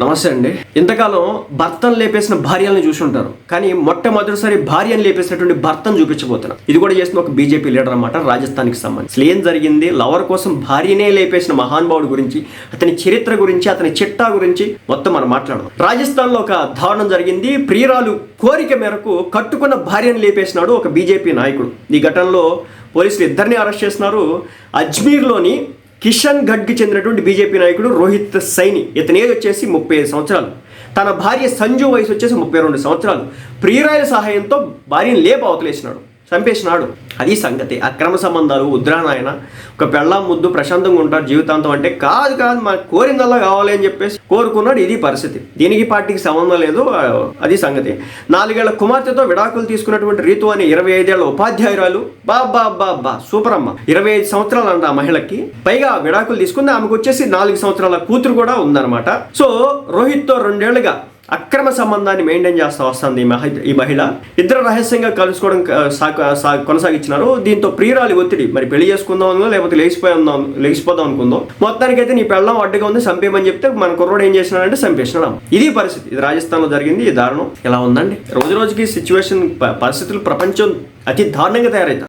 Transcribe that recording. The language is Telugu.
నమస్తే అండి. ఇంతకాలం భర్తను లేపేసిన భార్యలను చూసి ఉంటారు కానీ మొట్టమొదటిసారి భార్యను లేపేసినటువంటి భర్తను చూపించబోతున్నాం. ఇది కూడా చేసిన ఒక బీజేపీ లీడర్ అన్నమాట రాజస్థాన్కి సంబంధించి. ఏం జరిగింది? లవర్ కోసం భార్యనే లేపేసిన మహానుభావుడు గురించి అతని చరిత్ర గురించి అతని చిట్టా గురించి మొత్తం మనం మాట్లాడదాం. రాజస్థాన్లో ఒక దారుణం జరిగింది. ప్రియురాలు కోరిక మేరకు కట్టుకున్న భార్యను లేపేసినాడు ఒక బీజేపీ నాయకుడు. ఈ ఘటనలో పోలీసులు ఇద్దరిని అరెస్ట్ చేస్తున్నారు. అజ్మీర్లోని కిషన్ గఢ్కి చెందినటువంటి బీజేపీ నాయకుడు రోహిత్ సైని. ఇతని ఏజ్ వచ్చేసి ముప్పై ఐదు సంవత్సరాలు. తన భార్య సంజు వయసు వచ్చేసి ముప్పై రెండు సంవత్సరాలు. ప్రియురాయల సహాయంతో భార్యను లేపు అవతలేసినాడు చంపేసినాడు. అది సంగతి. అక్రమ సంబంధాలు ఉద్రానాయన ఒక పెళ్ళం ముద్దు ప్రశాంతంగా ఉంటారు జీవితాంతం అంటే కాదు కాదు మా కోరిందల్లా కావాలి అని చెప్పేసి కోరుకున్నాడు ఇది పరిస్థితి. దీనికి పార్టీకి సంబంధం లేదు అది సంగతి. నాలుగేళ్ళ కుమార్తెతో విడాకులు తీసుకున్నటువంటి రీతు అనే ఇరవై ఐదేళ్ళ ఉపాధ్యాయురాలు. బా బా బా బా సూపర్ అమ్మ ఇరవై ఐదు సంవత్సరాలు అంట ఆ మహిళకి. పైగా విడాకులు తీసుకుంది ఆమెకు వచ్చేసి నాలుగు సంవత్సరాల కూతురు కూడా ఉందన్నమాట. సో రోహిత్తో రెండేళ్ళుగా అక్రమ సంబంధాన్ని మెయింటైన్ చేస్తూ వస్తుంది ఈ మహి ఈ మహిళ. ఇద్దరు రహస్యంగా కలుసుకోవడం సా- కొనసాగించినారు. దీంతో ప్రియురాలి ఒత్తిడి. మరి పెళ్ళి చేసుకుందాం ఉందో లేకపోతే లేచిపోయి ఉందాం లేచిపోదాం అనుకుందాం? మొత్తానికి అయితే నీ పెళ్ళం అడ్డుగా ఉంది చంపేయమని చెప్తే మన కుర్రోడు ఏం చేసినాడంటే చంపేసినాం ఇది పరిస్థితి. ఇది రాజస్థాన్లో జరిగింది ఈ దారుణం. ఇలా ఉందండి? రోజు రోజుకి సిచ్యువేషన్ పరిస్థితులు ప్రపంచం అతి దారుణంగా తయారవుతాయి